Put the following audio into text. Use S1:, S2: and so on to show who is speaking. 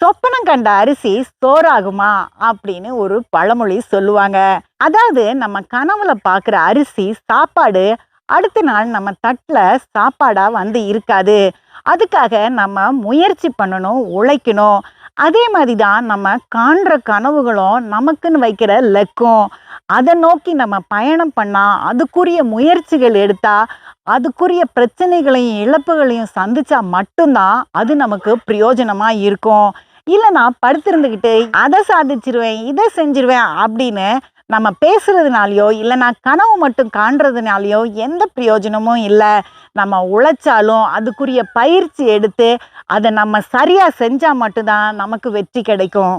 S1: சொப்பனம் கண்ட அரிசி சோறாகுமா அப்படின்னு ஒரு பழமொழி சொல்லுவாங்க. அதாவது நம்ம கனவுல பார்க்குற அரிசி சாப்பாடு அடுத்த நாள் நம்ம தட்டில் சாப்பாடா வந்து இருக்காது. அதுக்காக நம்ம முயற்சி பண்ணணும் உழைக்கணும். அதே மாதிரி தான் நம்ம காண்ற கனவுகளும் நமக்குன்னு வைக்கிற லக்கும். அதை நோக்கி நம்ம பயணம் பண்ணால் அதுக்குரிய முயற்சிகள் எடுத்தா அதுக்குரிய பிரச்சனைகளையும் இழப்புகளையும் சந்திச்சா மட்டும்தான் அது நமக்கு பிரயோஜனமாக இருக்கும். இல்லை நான் படுத்திருந்துக்கிட்டு அதை சாதிச்சிருவேன் இதை செஞ்சிருவேன் அப்படின்னு நம்ம பேசுறதுனாலையோ இல்லை நான் கனவு மட்டும் காண்றதுனாலையோ எந்த பிரயோஜனமும் இல்லை. நம்ம உழைச்சாலும் அதுக்குரிய பயிற்சி எடுத்து அதை நம்ம சரியாக செஞ்சால் மட்டும்தான் நமக்கு வெற்றி கிடைக்கும்.